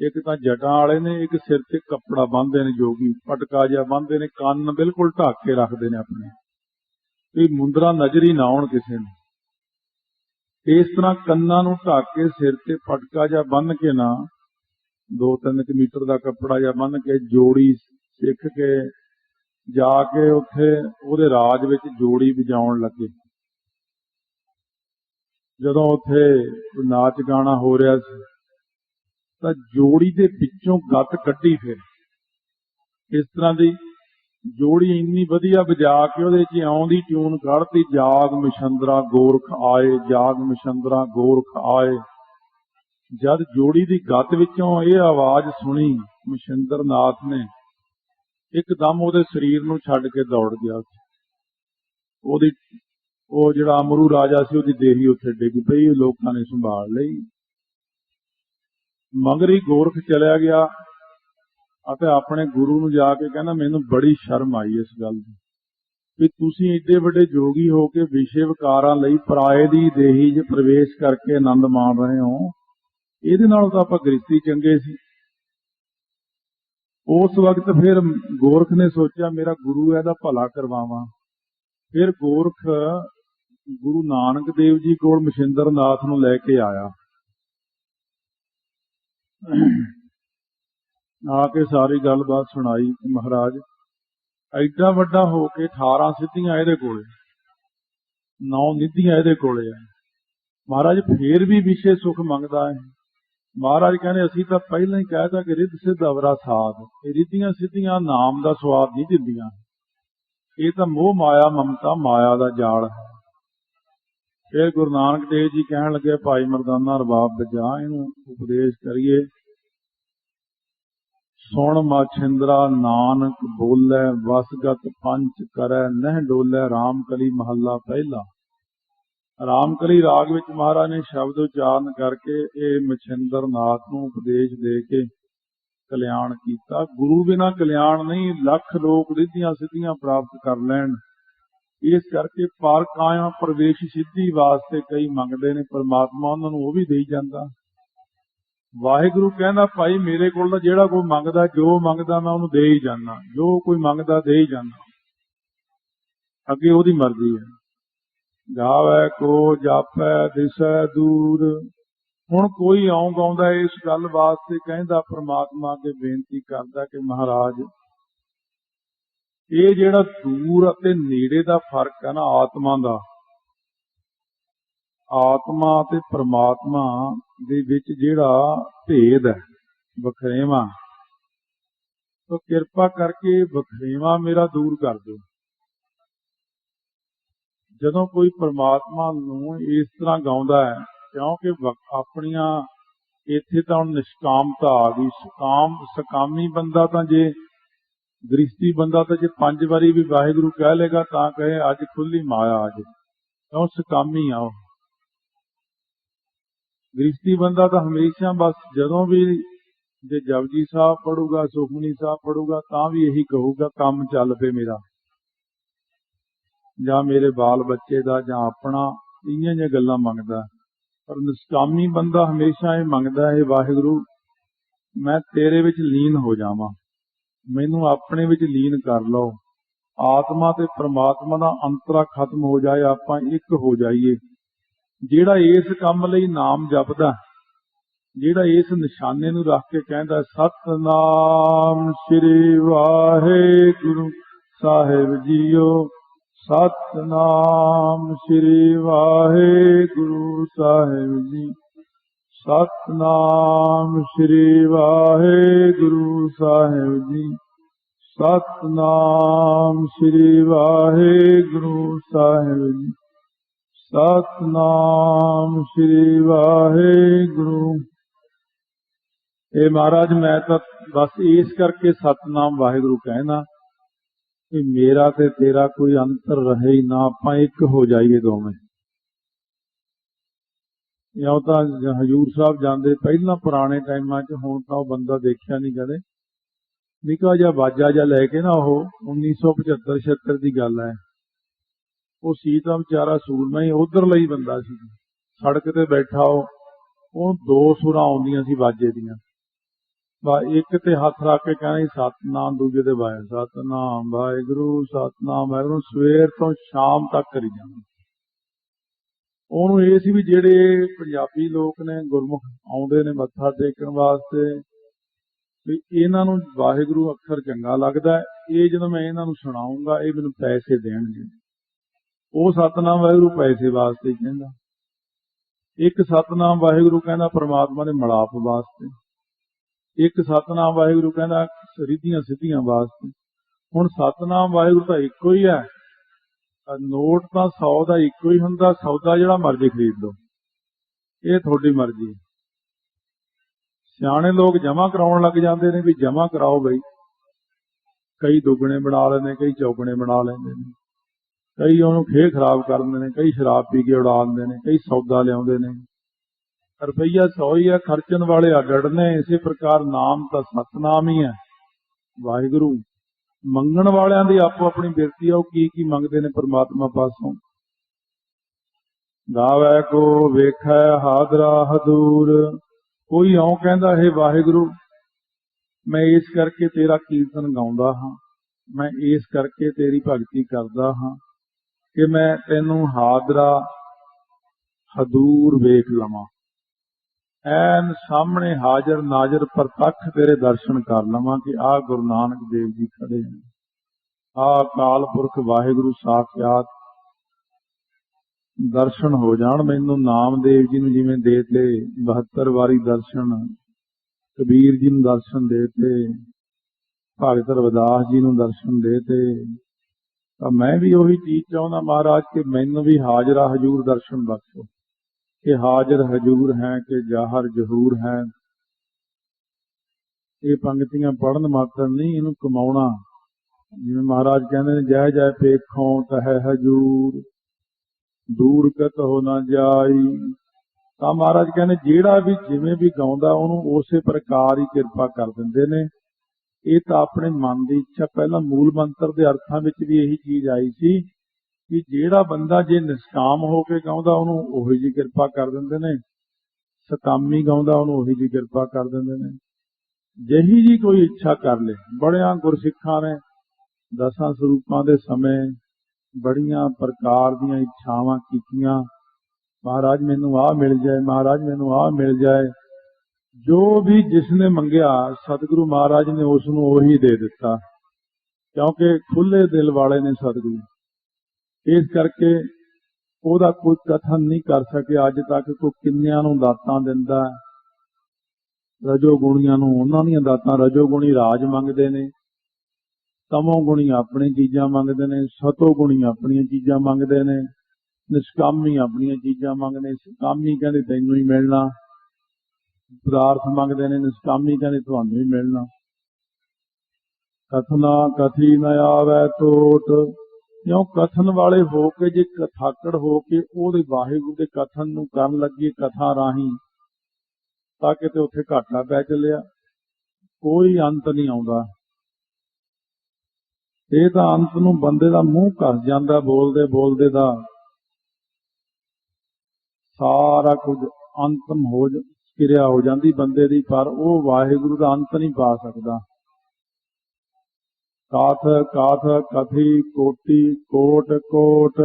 ਇੱਕ ਤਾਂ ਜਟਾਂ ਵਾਲੇ ਨੇ, ਇੱਕ ਸਿਰ ਤੇ ਕੱਪੜਾ ਬੰਨ੍ਹਦੇ ਨੇ ਜੋਗੀ। ਪਟਕਾ ਜਿਹਾ ਬੰਨ੍ਹਦੇ ਨੇ, ਕੰਨ ਬਿਲਕੁਲ ਢੱਕ ਕੇ ਰੱਖਦੇ ਨੇ ਆਪਣੇ। ਵੀ ਮੁੰਦਰਾਂ ਨਜ਼ਰ ਹੀ ਨਾ ਆਉਣ ਕਿਸੇ ਨੂੰ। ਇਸ ਤਰ੍ਹਾਂ ਕੰਨਾਂ ਨੂੰ ਢੱਕ ਕੇ ਸਿਰ ਤੇ ਪਟਕਾ ਜਿਹਾ ਬੰਨ੍ਹ ਕੇ ਨਾ 2-3 ਮੀਟਰ ਦਾ ਕੱਪੜਾ ਜਾਂ ਬੰਨ੍ਹ ਕੇ ਜੋੜੀ ਸਿੱਖ ਕੇ ਜਾ ਕੇ ਉੱਥੇ ਉਹਦੇ ਰਾਜ ਵਿੱਚ ਜੋੜੀ ਵਜਾਉਣ ਲੱਗੇ। ਜਦੋਂ ਉੱਥੇ ਨਾਚ ਗਾਣਾ ਹੋ ਰਿਹਾ ਸੀ, ਤਾਂ ਜੋੜੀ ਦੇ ਵਿੱਚੋਂ ਗੱਤ ਕੱਢੀ ਫਿਰ। ਇਸ ਤਰ੍ਹਾਂ ਦੀ ਜੋੜੀ ਇੰਨੀ ਵਧੀਆ ਵਜਾ ਕੇ ਉਹਦੇ 'ਚ ਆਉਂਦੀ ਟਿਊਨ ਕੱਢਤੀ, ਜਾਗ ਮਸ਼ੰਦਰਾ ਗੋਰਖ ਆਏ, ਜਾਗ ਮਸ਼ੰਦਰਾ ਗੋਰਖ ਆਏ। ਜਦ ਜੋੜੀ ਦੀ ਗੱਤ ਵਿੱਚੋਂ ਇਹ ਆਵਾਜ਼ ਸੁਣੀ, ਮਸ਼ਿੰਦਰਨਾਥ ਨੇ, ਇੱਕਦਮ ਉਹਦੇ ਸਰੀਰ ਨੂੰ ਛੱਡ ਕੇ ਦੌੜ ਗਿਆ ਉਹਦੀ, ਉਹ ਜਿਹੜਾ ਅਮਰੂ ਰਾਜਾ ਸੀ, ਉਹਦੀ ਦੇਹੀ ਉੱਥੇ ਡਿੱਗ ਪਈ, ਲੋਕਾਂ ਨੇ ਸੰਭਾਲ ਲਈ। ਮਗਰੀ ਗੋਰਖ ਚਲਿਆ ਗਿਆ ਅਤੇ ਆਪਣੇ ਗੁਰੂ ਨੂੰ ਜਾ ਕੇ ਕਹਿੰਦਾ, ਮੈਨੂੰ ਬੜੀ ਸ਼ਰਮ ਆਈ ਇਸ ਗੱਲ ਦੀ ਵੀ ਤੁਸੀਂ ਏਡੇ ਵੱਡੇ ਜੋਗੀ ਹੋ ਕੇ ਵਿਸ਼ੇ ਵਿਕਾਰਾਂ ਲਈ ਪਰਾਏ ਦੀ ਦੇਹੀ 'ਚ ਪ੍ਰਵੇਸ਼ ਕਰਕੇ ਆਨੰਦ ਮਾਣ ਰਹੇ ਹੋ। ਇਹਦੇ ਨਾਲੋਂ ਤਾਂ ਆਪਾਂ ਗ੍ਰਸਤੀ ਚੰਗੇ ਸੀ। ਉਸ ਵਕਤ ਫਿਰ ਗੋਰਖ ਨੇ ਸੋਚਿਆ, ਮੇਰਾ ਗੁਰੂ ਹੈ ਇਹਦਾ ਭਲਾ ਕਰਵਾਵਾਂ। ਫਿਰ ਗੋਰਖ ਗੁਰੂ ਨਾਨਕ ਦੇਵ ਜੀ ਕੋਲ ਮਸ਼ਿੰਦਰਨਾਥ ਨੂੰ ਲੈ ਕੇ ਆਇਆ। ਆ ਕੇ ਸਾਰੀ ਗੱਲਬਾਤ ਸੁਣਾਈ ਮਹਾਰਾਜ। ਐਡਾ ਵੱਡਾ ਹੋ ਕੇ 18 ਸਿੱਧੀਆਂ ਇਹਦੇ ਕੋਲੇ, ਨੌ ਨਿਧੀਆਂ ਇਹਦੇ ਕੋਲੇ ਆ। ਮਹਾਰਾਜ, ਫੇਰ ਵੀ ਵਿਸ਼ੇ ਸੁਖ ਮੰਗਦਾ ਹੈ। ਮਹਾਰਾਜ ਕਹਿੰਦੇ, ਅਸੀਂ ਤਾਂ ਪਹਿਲਾਂ ਹੀ ਕਹਿਤਾ ਕਿ ਰਿੱਧ ਸਿੱਧ ਅਵਰਾ ਸਾਧ। ਇਹ ਰਿੱਧੀਆਂ ਸਿੱਧੀਆਂ ਨਾਮ ਦਾ ਸਵਾਦ ਨਹੀਂ ਦਿੰਦੀਆਂ। ਇਹ ਤਾਂ ਮੋਹ ਮਾਇਆ, ਮਮਤਾ, ਮਾਇਆ ਦਾ ਜਾਲ ਹੈ। ਫਿਰ ਗੁਰੂ ਨਾਨਕ ਦੇਵ ਜੀ ਕਹਿਣ ਲੱਗੇ, ਭਾਈ ਮਰਦਾਨਾ ਰਬਾਬ ਬਜਾ ਇਹਨੂੰ, ਉਪਦੇਸ਼ ਕਰੀਏ। ਸੁਣ ਮਾਛਿੰਦਰਾ ਨਾਨਕ ਬੋਲੇ, ਵਸਗਤ ਪੰਚ ਕਰੈ, ਨਹਿ ਡੋਲੇ RAM ਕਲੀ ਮਹੱਲਾ ਪਹਿਲਾ। ਰਾਮਕਲੀ ਰਾਗ ਵਿੱਚ ਮਹਾਰਾਜ ਨੇ ਸ਼ਬਦ ਉਚਾਰਨ ਕਰਕੇ ਇਹ ਮਛਿੰਦਰ ਨਾਥ ਨੂੰ ਉਪਦੇਸ਼ ਦੇ ਕੇ ਕਲਿਆਣ ਕੀਤਾ। ਗੁਰੂ ਬਿਨਾ ਕਲਿਆਣ ਨਹੀਂ, ਲੱਖ ਲੋਕ ਰਿੱਧੀਆਂ ਸਿੱਧੀਆਂ ਪ੍ਰਾਪਤ ਕਰ ਲੈਣ। ਇਸ ਕਰਕੇ ਪਰ ਕਾਇਆ ਪ੍ਰਵੇਸ਼ ਸਿੱਧੀ ਵਾਸਤੇ ਕਈ ਮੰਗਦੇ ਨੇ, ਪਰਮਾਤਮਾ ਉਹਨਾਂ ਨੂੰ ਉਹ ਵੀ ਦੇਈ ਜਾਂਦਾ। ਵਾਹਿਗੁਰੂ ਕਹਿੰਦਾ, ਭਾਈ ਮੇਰੇ ਕੋਲ ਤਾਂ ਜਿਹੜਾ ਕੋਈ ਮੰਗਦਾ, ਜੋ ਮੰਗਦਾ ਮੈਂ ਉਹਨੂੰ ਦੇ ਹੀ ਜਾਂਦਾ। ਜੋ ਕੋਈ ਮੰਗਦਾ, ਦੇ ਹੀ ਜਾਂਦਾ। ਅੱਗੇ ਉਹਦੀ ਮਰਜ਼ੀ ਹੈ। ਗਾਵੇ ਕੋ ਜਾਪੈ, ਦਿਸੈ ਦੂਰ। ਹੁਣ ਕੋਈ ਆਉਂ ਗਾਉਂਦਾ ਇਸ ਗੱਲ ਵਾਸਤੇ ਕਹਿੰਦਾ, ਪ੍ਰਮਾਤਮਾ ਅੱਗੇ ਬੇਨਤੀ ਕਰਦਾ ਕਿ ਮਹਾਰਾਜ, ਇਹ ਜਿਹੜਾ ਦੂਰ ਅਤੇ ਨੇੜੇ ਦਾ ਫ਼ਰਕ ਹੈ ਨਾ ਆਤਮਾ ਦਾ, ਆਤਮਾ ਤੇ ਪ੍ਰਮਾਤਮਾ ਦੇ ਵਿੱਚ ਜਿਹੜਾ ਭੇਦ ਹੈ, ਵਖਰੇਵਾ। ਤੋ ਕਿਰਪਾ ਕਰਕੇ ਵਖਰੇਵਾ ਮੇਰਾ ਦੂਰ ਕਰ ਦਿਓ। ਜਦੋਂ ਕੋਈ ਪਰਮਾਤਮਾ ਨੂੰ ਇਸ ਤਰ੍ਹਾਂ ਗਾਉਂਦਾ ਹੈ, ਕਿਉਂਕਿ ਆਪਣੀਆਂ ਇੱਥੇ ਤਾਂ ਹੁਣ ਨਿਸ਼ਕਾਮਤਾ ਆ ਗਈ, ਸਕਾਮ, ਸਕਾਮੀ ਬੰਦਾ ਤਾਂ ਜੇ ਦ੍ਰਿਸ਼ਟੀ ਬੰਦਾ ਤਾਂ ਜੇ ਪੰਜ ਵਾਰੀ ਵੀ ਵਾਹਿਗੁਰੂ ਕਹਿ ਲੇਗਾ ਤਾਂ ਕਹੇ, ਅੱਜ ਖੁੱਲੀ ਮਾਇਆ ਅੱਜ ਕਿਉਂ ਸਕਾਮੀ ਆ ਉਹ। ਦ੍ਰਿਸ਼ਟੀ ਬੰਦਾ ਤਾਂ ਹਮੇਸ਼ਾ ਬਸ ਜਦੋਂ ਵੀ ਜੇ ਜਪਜੀ ਸਾਹਿਬ ਪੜੂਗਾ, ਸੁਖਮਨੀ ਸਾਹਿਬ ਪੜੂਗਾ, ਤਾਂ ਵੀ ਇਹੀ ਕਹੂਗਾ, ਕੰਮ ਚੱਲ ਪਏ ਮੇਰਾ। ਜਾਂ ਮੇਰੇ ਬਾਲ ਬੱਚੇ ਦਾ ਜਾਂ ਆਪਣਾ ਇਹੀਆਂ ਜਿਹੀਆਂ ਗੱਲਾਂ ਮੰਗਦਾ। ਪਰ ਨਿਸ਼ਕਾਮੀ ਬੰਦਾ ਹਮੇਸ਼ਾ ਇਹ ਮੰਗਦਾ, ਹੈ ਵਾਹਿਗੁਰੂ, ਮੈਂ ਤੇਰੇ ਵਿੱਚ ਲੀਨ ਹੋ ਜਾਵਾਂ। ਮੈਨੂੰ ਆਪਣੇ ਵਿੱਚ ਲੀਨ ਕਰ ਲਓ। ਆਤਮਾ ਤੇ ਪ੍ਰਮਾਤਮਾ ਦਾ ਅੰਤਰਾ ਖਤਮ ਹੋ ਜਾਏ, ਆਪਾਂ ਇੱਕ ਹੋ ਜਾਈਏ। ਜਿਹੜਾ ਇਸ ਕੰਮ ਲਈ ਨਾਮ ਜਪਦਾ, ਜਿਹੜਾ ਇਸ ਨਿਸ਼ਾਨੇ ਨੂੰ ਰੱਖ ਕੇ ਕਹਿੰਦਾ, ਸਤਨਾਮ ਸ੍ਰੀ ਵਾਹਿਗੁਰੂ ਸਾਹਿਬ ਜੀਓ। ਸਤਨਾਮ ਸ੍ਰੀ ਵਾਹਿਗੁਰੂ ਸਾਹਿਬ ਜੀ। ਸਤਨਾਮ ਸ੍ਰੀ ਵਾਹਿਗੁਰੂ ਸਾਹਿਬ ਜੀ। ਸਤਨਾਮ ਸ੍ਰੀ ਵਾਹਿਗੁਰੂ ਸਾਹਿਬ ਜੀ। ਸਤਨਾਮ ਸ੍ਰੀ ਵਾਹਿਗੁਰੂ। ਇਹ ਮਹਾਰਾਜ, ਮੈਂ ਤਾਂ ਬਸ ਇਸ ਕਰਕੇ ਸਤਨਾਮ ਵਾਹਿਗੁਰੂ ਕਹਿਣਾ ਕਿ ਮੇਰਾ ਤੇ ਤੇਰਾ ਕੋਈ ਅੰਤਰ ਰਹੇ ਹੀ ਨਾ, ਆਪਾਂ ਇੱਕ ਹੋ ਜਾਈਏ ਦੋਵੇਂ। ਜਾਂ ਤਾਂ ਹਜੂਰ ਸਾਹਿਬ ਜਾਂਦੇ ਪਹਿਲਾਂ ਪੁਰਾਣੇ ਟਾਈਮਾਂ 'ਚ, ਹੁਣ ਤਾਂ ਉਹ ਬੰਦਾ ਦੇਖਿਆ ਨਹੀਂ ਕਦੇ। ਨਿੱਕਾ ਜਿਹਾ ਬਾਜਾ ਜਿਹਾ ਲੈ ਕੇ ਨਾ ਉਹ 1975 76 ਦੀ ਗੱਲ ਹੈ। ਉਹ ਸੀ ਤਾਂ ਵਿਚਾਰਾ ਸੂਰਮਾ ਹੀ, ਉਧਰ ਲਈ ਬੰਦਾ ਸੀ। ਸੜਕ ਤੇ ਬੈਠਾ ਉਹ ਉਹ ਦੋ ਸੁਰਾਂ ਆਉਂਦੀਆਂ ਸੀ ਬਾਜੇ ਦੀਆਂ। ਬਾ ਇੱਕ ਤੇ ਹੱਥ ਰੱਖ ਕੇ ਕਹਿਣਾ ਸੀ ਸਤਨਾਮ, ਦੂਜੇ ਤੇ ਵਾਹਿ ਸਤਨਾਮ, ਵਾਹਿਗੁਰੂ ਸਤਨਾਮ ਵਾਹਿਗੁਰੂ ਸਵੇਰ ਤੋਂ ਸ਼ਾਮ ਤੱਕ ਕਰੀ ਜਾਣਾ ਉਹਨੂੰ ਇਹ ਸੀ ਵੀ ਜਿਹੜੇ ਪੰਜਾਬੀ ਲੋਕ ਨੇ ਗੁਰਮੁਖ ਆਉਂਦੇ ਨੇ ਮੱਥਾ ਟੇਕਣ ਵਾਸਤੇ, ਵੀ ਇਹਨਾਂ ਨੂੰ ਵਾਹਿਗੁਰੂ ਅੱਖਰ ਚੰਗਾ ਲੱਗਦਾ ਇਹ ਜਦੋਂ ਮੈਂ ਇਹਨਾਂ ਨੂੰ ਸੁਣਾਉਂਗਾ, ਇਹ ਮੈਨੂੰ ਪੈਸੇ ਦੇਣਗੇ। ਉਹ ਸਤਨਾਮ ਵਾਹਿਗੁਰੂ ਪੈਸੇ ਵਾਸਤੇ ਕਹਿੰਦਾ। ਇੱਕ ਸਤਨਾਮ ਵਾਹਿਗੁਰੂ ਕਹਿੰਦਾ, ਪ੍ਰਮਾਤਮਾ ਦੇ ਮਲਾਪ ਵਾਸਤੇ। ਇੱਕ ਸਤਨਾਮ ਵਾਹਿਗੁਰੂ ਕਹਿੰਦਾ ਰਿੱਧੀਆਂ ਸਿੱਧੀਆਂ ਵਾਸਤੇ ਹੁਣ ਸਤਨਾਮ ਵਾਹਿਗੁਰੂ ਤਾਂ ਇੱਕੋ ਹੀ ਹੈ। ਨੋਟ ਤਾਂ 100 ਦਾ ਇੱਕੋ ਹੀ ਹੁੰਦਾ, ਸੌਦਾ ਜਿਹੜਾ ਮਰਜ਼ੀ ਖਰੀਦ ਲਓ। ਇਹ ਤੁਹਾਡੀ ਮਰਜ਼ੀ ਸਿਆਣੇ ਲੋਕ ਜਮਾ ਕਰਾਉਣ ਲੱਗ ਜਾਂਦੇ ਨੇ ਵੀ ਜਮਾ ਕਰਾਓ ਬਈ। ਕਈ ਦੁੱਗਣੇ ਬਣਾ ਲੈਂਦੇ, ਕਈ ਚੌਗਣੇ ਬਣਾ ਲੈਂਦੇ ਨੇ। ਕਈ ਉਹਨੂੰ ਖੇ ਖਰਾਬ ਕਰ ਦਿੰਦੇ ਨੇ, ਕਈ ਸ਼ਰਾਬ ਪੀ ਕੇ ਉਡਾ ਦਿੰਦੇ ਨੇ, ਕਈ ਸੌਦਾ ਲਿਆਉਂਦੇ ਨੇ। ਰੁਪਈਆ 100 ਹੀ ਆ, ਖਰਚਣ ਵਾਲੇ ਅੱਡ ਨੇ, ਇਸੇ ਪ੍ਰਕਾਰ ਨਾਮ ਤਾਂ ਸਤਨਾਮ ਹੀ ਹੈ। ਵਾਹਿਗੁਰੂ, ਮੰਗਣ ਵਾਲਿਆਂ ਦੀ ਆਪੋ ਆਪਣੀ ਬਿਰਤੀ ਆ, ਉਹ ਕੀ ਕੀ ਮੰਗਦੇ ਨੇ ਪ੍ਰਮਾਤਮਾ ਪਾਸੋਂ? ਗਾਵੇ ਕੋ, ਵੇਖੈ ਹਾਦਰਾ ਹਦੂਰ। ਕੋਈ ਇਉਂ ਕਹਿੰਦਾ, ਹੈ ਵਾਹਿਗੁਰੂ, ਮੈਂ ਇਸ ਕਰਕੇ ਤੇਰਾ ਕੀਰਤਨ ਗਾਉਂਦਾ ਹਾਂ, ਮੈਂ ਇਸ ਕਰਕੇ ਤੇਰੀ ਭਗਤੀ ਕਰਦਾ ਹਾਂ, ਕਿ ਮੈਂ ਤੈਨੂੰ ਹਾਦਰਾ ਹਦੂਰ ਵੇਖ ਲਵਾਂ। ਐਨ ਸਾਹਮਣੇ ਹਾਜ਼ਰ ਨਾਜ਼ਰ ਪ੍ਰਤੱਖ ਤੇਰੇ ਦਰਸ਼ਨ ਕਰ ਲਵਾਂ ਕਿ ਆਹ ਗੁਰੂ ਨਾਨਕ ਦੇਵ ਜੀ ਖੜੇ ਨੇ ਆਹ ਅਕਾਲ ਪੁਰਖ ਵਾਹਿਗੁਰੂ ਸਾਖਿਆਤ ਦਰਸ਼ਨ ਹੋ ਜਾਣ, ਮੈਨੂੰ ਨਾਮਦੇਵ ਜੀ ਨੂੰ ਜਿਵੇਂ ਦੇ ਤੇ 72 ਵਾਰੀ ਦਰਸ਼ਨ, ਕਬੀਰ ਜੀ ਨੂੰ ਦਰਸ਼ਨ ਦੇ ਤੇ, ਭਗਤ ਰਵਿਦਾਸ ਜੀ ਨੂੰ ਦਰਸ਼ਨ ਦੇ ਤੇ। ਤਾਂ ਮੈਂ ਵੀ ਉਹੀ ਚੀਜ਼ ਚਾਹੁੰਦਾ ਮਹਾਰਾਜ ਕਿ ਮੈਨੂੰ ਵੀ ਹਾਜ਼ਰਾ ਹਜੂਰ ਦਰਸ਼ਨ ਬਖਸ਼ੋ। ਕਿ ਹਾਜ਼ਰ ਹਜੂਰ ਹੈ ਕਿ ਜਾਹਰ ਜਹੂਰ ਹੈ। ਇਹ ਪੰਕਤੀਆਂ ਪੜਨ ਮਾਤਰ ਨਹੀਂ, ਇਹਨੂੰ ਕਮਾਉਣਾ। ਜਿਵੇਂ ਮਹਾਰਾਜ ਕਹਿੰਦੇ ਨੇ, ਜੈ ਜੈ ਪੇਖੋਂ ਤਹਿ ਹਜੂਰ, ਦੂਰ ਕਤ ਹੋ ਨਾ ਜਾਈ। ਤਾਂ ਮਹਾਰਾਜ ਕਹਿੰਦੇ, ਜਿਹੜਾ ਵੀ ਜਿਵੇਂ ਵੀ ਗਾਉਂਦਾ, ਉਹਨੂੰ ਉਸੇ ਪ੍ਰਕਾਰ ਹੀ ਕਿਰਪਾ ਕਰ ਦਿੰਦੇ ਨੇ। ਇਹ ਤਾਂ ਆਪਣੇ ਮਨ ਦੀ ਇੱਛਾ, ਪਹਿਲਾਂ ਮੂਲ ਮੰਤਰ ਦੇ ਅਰਥਾਂ ਵਿੱਚ ਵੀ ਇਹੀ ਚੀਜ਼ ਆਈ ਸੀ ਕਿ ਜਿਹੜਾ ਬੰਦਾ ਜੇ ਨਿਸ਼ਕਾਮ ਹੋ ਕੇ ਗਾਉਂਦਾ, ਉਹਨੂੰ ਉਹੀ ਜੀ ਕਿਰਪਾ ਕਰ ਦਿੰਦੇ ਨੇ। ਸਕਾਮੀ ਗਾਉਂਦਾ, ਉਹਨੂੰ ਉਹੀ ਜੀ ਕਿਰਪਾ ਕਰ ਦਿੰਦੇ ਨੇ। ਜਿਹੀ ਜੀ ਕੋਈ ਇੱਛਾ ਕਰ ਲੇ। ਬੜਿਆਂ ਗੁਰਸਿੱਖਾਂ ਨੇ ਦਸਾਂ ਸਰੂਪਾਂ ਦੇ ਸਮੇਂ ਬੜੀਆਂ ਪ੍ਰਕਾਰ ਦੀਆਂ ਇੱਛਾਵਾਂ ਕੀਤੀਆਂ। ਮਹਾਰਾਜ, ਮੈਨੂੰ ਆਹ ਮਿਲ ਜਾਏ, ਮਹਾਰਾਜ, ਮੈਨੂੰ ਆਹ ਮਿਲ ਜਾਏ। ਜੋ ਵੀ ਜਿਸ ਨੇ ਮੰਗਿਆ, ਸਤਿਗੁਰੂ ਮਹਾਰਾਜ ਨੇ ਉਸ ਨੂੰ ਉਹੀ ਦੇ ਦਿੱਤਾ। ਕਿਉਂਕਿ ਖੁੱਲੇ ਦਿਲ ਵਾਲੇ ਨੇ ਸਤਿਗੁਰੂ। ਇਸ ਕਰਕੇ ਉਹਦਾ ਕੋਈ ਕਥਨ ਨਹੀਂ ਕਰ ਸਕੇ। ਅੱਜ ਤੱਕ ਕੋ ਕਿੰਨਿਆਂ ਨੂੰ ਦਾਤਾਂ ਦਿੰਦਾ ਰਜੋ ਗੁਣੀਆਂ ਨੂੰ ਉਹਨਾਂ ਦੀਆਂ ਦਾਤਾਂ। ਰਜੋ ਗੁਣੀ ਰਾਜ ਮੰਗਦੇ ਨੇ। ਤਮੋ ਗੁਣੀ ਆਪਣੀ ਚੀਜ਼ਾਂ ਮੰਗਦੇ ਨੇ। ਸਤੋ ਗੁਣੀ ਆਪਣੀਆਂ ਚੀਜ਼ਾਂ ਮੰਗਦੇ ਨੇ। ਨਿਸ਼ਕਾਮੀ ਆਪਣੀਆਂ ਚੀਜ਼ਾਂ ਮੰਗਦੇ ਨੇ। ਸਕਾਮੀ ਕਹਿੰਦੇ ਤੈਨੂੰ ਹੀ ਮਿਲਣਾ। ਪਦਾਰਥ ਮੰਗਦੇ ਨੇ। ਨਿਸ਼ਕਾਮੀ ਕਹਿੰਦੇ ਤੁਹਾਨੂੰ ਹੀ ਮਿਲਣਾ। ਕਥਨਾ ਕਥੀ ਨ ਆਵੈ ਟੋਟ ਕਿਉਂ ਕਥਨ ਵਾਲੇ ਹੋ ਕੇ ਜੇ ਕਥਾਕੜ ਹੋ ਕੇ ਉਹਦੇ ਵਾਹਿਗੁਰੂ ਦੇ ਕਥਨ ਨੂੰ ਕਰਨ ਲੱਗੇ ਕਥਾ ਰਾਹੀਂ, ਤਾਂ ਕਿਤੇ ਉੱਥੇ ਘਾਟਾ ਪੈ ਚੱਲਿਆ। ਕੋਈ ਅੰਤ ਨਹੀਂ ਆਉਂਦਾ। ਇਹ ਤਾਂ ਅੰਤ ਨੂੰ ਬੰਦੇ ਦਾ ਮੂੰਹ ਘਸ ਜਾਂਦਾ ਬੋਲਦੇ ਬੋਲਦੇ ਦਾ। ਸਾਰਾ ਕੁਝ ਅੰਤਮ ਹੋ ਕਿਰਿਆ ਹੋ ਜਾਂਦੀ ਬੰਦੇ ਦੀ, ਪਰ ਉਹ ਵਾਹਿਗੁਰੂ ਦਾ ਅੰਤ ਨਹੀਂ ਪਾ ਸਕਦਾ। ਕਾਥ ਕਾਥ, ਕਥੀ, ਕੋਟੀ, ਕੋਟ ਕੋਟ।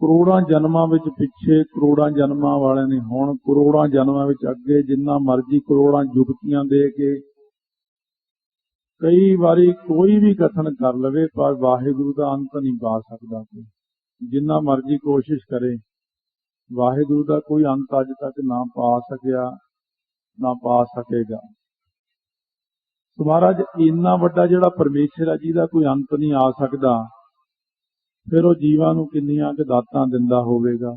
ਕਰੋੜਾਂ ਜਨਮਾਂ ਵਿੱਚ ਪਿੱਛੇ ਕਰੋੜਾਂ ਜਨਮਾਂ ਵਾਲਿਆਂ ਨੇ ਹੁਣ ਕਰੋੜਾਂ ਜਨਮਾਂ ਵਿੱਚ ਅੱਗੇ ਜਿੰਨਾ ਮਰਜ਼ੀ ਕਰੋੜਾਂ ਜੁਗਤੀਆਂ ਦੇ ਕੇ ਕਈ ਵਾਰੀ ਕੋਈ ਵੀ ਕਥਨ ਕਰ ਲਵੇ ਪਰ ਵਾਹਿਗੁਰੂ ਦਾ ਅੰਤ ਨਹੀਂ ਪਾ ਸਕਦਾ ਕੋਈ। ਜਿੰਨਾ ਮਰਜ਼ੀ ਕੋਸ਼ਿਸ਼ ਕਰੇ, ਵਾਹਿਗੁਰੂ ਦਾ ਕੋਈ ਅੰਤ ਅੱਜ ਤੱਕ ਨਾ ਪਾ ਸਕਿਆ, ਨਾ ਪਾ ਸਕੇਗਾ। ਸੋ ਮਹਾਰਾਜ, ਇੰਨਾ ਵੱਡਾ ਜਿਹੜਾ ਪਰਮੇਸ਼ਰ ਹੈ ਜਿਹਦਾ ਕੋਈ ਅੰਤ ਨਹੀਂ ਆ ਸਕਦਾ, ਫਿਰ ਉਹ ਜੀਵਾਂ ਨੂੰ ਕਿੰਨੀਆਂ ਕੁ ਦਾਤਾਂ ਦਿੰਦਾ ਹੋਵੇਗਾ?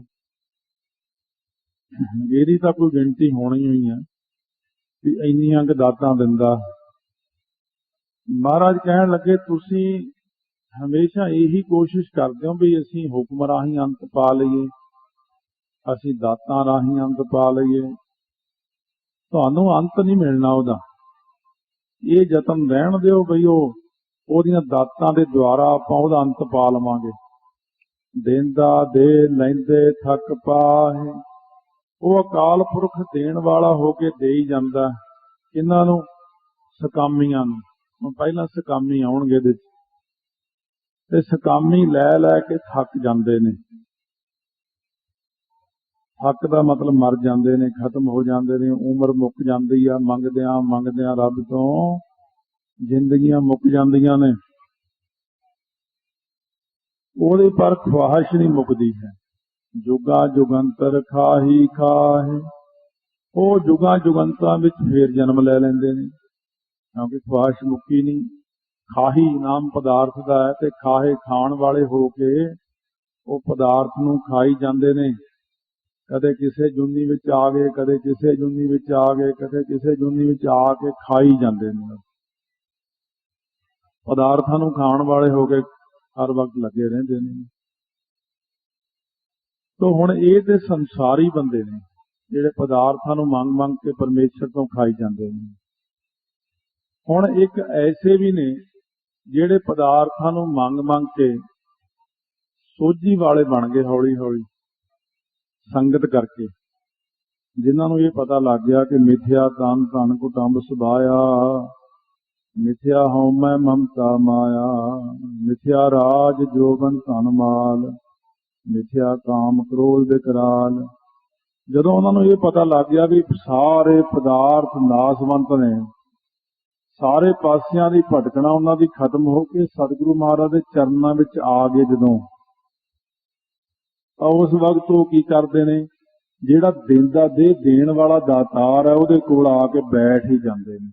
ਇਹਦੀ ਤਾਂ ਕੋਈ ਗਿਣਤੀ ਹੋਣੀ ਹੋਈ ਹੈ ਵੀ ਇੰਨੀਆਂ ਕੁ ਦਾਤਾਂ ਦਿੰਦਾ। ਮਹਾਰਾਜ ਕਹਿਣ ਲੱਗੇ, ਤੁਸੀਂ ਹਮੇਸ਼ਾ ਇਹੀ ਕੋਸ਼ਿਸ਼ ਕਰਦੇ ਹੋ ਵੀ ਅਸੀਂ ਹੁਕਮ ਰਾਹੀਂ ਅੰਤ ਪਾ ਲਈਏ, ਅਸੀਂ ਦਾਤਾਂ ਰਾਹੀਂ ਅੰਤ ਪਾ ਲਈਏ। ਤੁਹਾਨੂੰ ਅੰਤ ਨਹੀਂ ਮਿਲਣਾ ਉਹਦਾ। ਇਹ ਯਤਨ ਰਹਿਣ ਦਿਓ ਬਈ ਉਹ, ਉਹਦੀਆਂ ਦਾਤਾਂ ਦੇ ਦੁਆਰਾ ਆਪਾਂ ਉਹਦਾ ਅੰਤ ਪਾ ਲਵਾਂਗੇ। ਦੇਂਦਾ ਦੇ ਲੈਂਦੇ ਥੱਕ ਪਾਹੇ। ਉਹ ਅਕਾਲ ਪੁਰਖ ਦੇਣ ਵਾਲਾ ਹੋ ਕੇ ਦੇਈ ਜਾਂਦਾ। ਇਹਨਾਂ ਨੂੰ, ਸਕਾਮੀਆਂ ਨੂੰ। ਹੁਣ ਪਹਿਲਾਂ ਸਕਾਮੀ ਆਉਣਗੇ ਇਹਦੇ 'ਚ। ਤੇ ਸਕਾਮੀ ਲੈ ਲੈ ਕੇ ਥੱਕ ਜਾਂਦੇ ਨੇ। ਹੱਕ ਦਾ ਮਤਲਬ ਮਰ ਜਾਂਦੇ ਨੇ, ਖਤਮ ਹੋ ਜਾਂਦੇ ਨੇ, ਉਮਰ ਮੁੱਕ ਜਾਂਦੀ ਆ ਮੰਗਦਿਆਂ ਮੰਗਦਿਆਂ ਰੱਬ ਤੋਂ, ਜ਼ਿੰਦਗੀਆਂ ਮੁੱਕ ਜਾਂਦੀਆਂ ਨੇ। ਉਹਦੇ ਪਰ ਖਵਾਹਿਸ਼ ਨਹੀਂ ਮੁੱਕਦੀ ਹੈ। ਜੁਗਾ ਜੁਗੰਤਰ ਖਾਹੀ ਖਾਹੇ। ਉਹ ਜੁਗਾ ਜੁਗੰਤਾਂ ਵਿੱਚ ਫੇਰ ਜਨਮ ਲੈ ਲੈਂਦੇ ਨੇ। ਕਿਉਂਕਿ ਖਵਾਹਿਸ਼ ਮੁੱਕੀ ਨਹੀਂ। ਖਾਹੀ ਨਾਮ ਪਦਾਰਥ ਦਾ ਹੈ ਤੇ ਖਾਹੇ ਖਾਣ ਵਾਲੇ ਹੋ ਕੇ ਉਹ ਪਦਾਰਥ ਨੂੰ ਖਾਈ ਜਾਂਦੇ ਨੇ। ਕਦੇ ਕਿਸੇ ਜੁਨੀ ਵਿੱਚ ਆ ਗਏ ਕਦੇ ਕਿਸੇ ਜੁਨੀ ਵਿੱਚ ਆ ਗਏ ਕਦੇ ਕਿਸੇ ਜੁਨੀ ਵਿੱਚ ਆ ਕੇ ਖਾਈ ਜਾਂਦੇ ਨੇ। ਪਦਾਰਥਾਂ ਨੂੰ ਖਾਣ ਵਾਲੇ ਹੋ ਕੇ ਹਰ ਵਕਤ ਲੱਗੇ ਰਹਿੰਦੇ ਨੇ। ਤੋ ਹੁਣ ਇਹ ਤੇ ਸੰਸਾਰੀ ਬੰਦੇ ਨੇ, ਜਿਹੜੇ ਪਦਾਰਥਾਂ ਨੂੰ ਮੰਗ ਮੰਗ ਕੇ ਪਰਮੇਸ਼ਰ ਤੋਂ ਖਾਈ ਜਾਂਦੇ ਨੇ। ਹੁਣ ਇੱਕ ਐਸੇ ਵੀ ਨੇ, ਜਿਹੜੇ ਪਦਾਰਥਾਂ ਨੂੰ ਮੰਗ ਮੰਗ ਕੇ ਸੋਝੀ ਵਾਲੇ ਬਣ ਗਏ ਹੌਲੀ ਹੌਲੀ। ਸੰਗਤ ਕਰਕੇ। ਜਿਨ੍ਹਾਂ ਨੂੰ ਇਹ ਪਤਾ ਲੱਗ ਗਿਆ ਕਿ ਮਿਥਿਆ ਤਨ ਧਨ ਕੁਟੰਬ ਸੁਭਾਇਆ ਮਿਥਿਆ ਹਉਮੈ ਮਮਤਾ ਮਾਇਆ, ਮਿਥਿਆ ਰਾਜ ਜੋਬਨ ਧਨ ਮਾਲ, ਮਿਥਿਆ ਕਾਮ ਕ੍ਰੋਧ ਵਿਕਰਾਲ ਜਦੋਂ ਉਹਨਾਂ ਨੂੰ ਇਹ ਪਤਾ ਲੱਗ ਗਿਆ ਵੀ ਸਾਰੇ ਪਦਾਰਥ ਨਾਸਵੰਤ ਨੇ, ਸਾਰੇ ਪਾਸਿਆਂ ਦੀ ਭਟਕਣਾ ਉਹਨਾਂ ਦੀ ਖਤਮ ਹੋ ਕੇ ਸਤਿਗੁਰੂ ਮਹਾਰਾਜ ਦੇ ਚਰਨਾਂ ਵਿੱਚ ਆ ਗਏ ਜਦੋਂ। ਉਸ ਵਕਤ ਉਹ ਕੀ ਕਰਦੇ ਨੇ? ਜਿਹੜਾ ਦਿੰਦਾ ਦੇ ਦੇਣ ਵਾਲਾ ਦਾਤਾਰ ਹੈ, ਉਹਦੇ ਕੋਲ ਆ ਕੇ ਬੈਠ ਹੀ ਜਾਂਦੇ ਨੇ।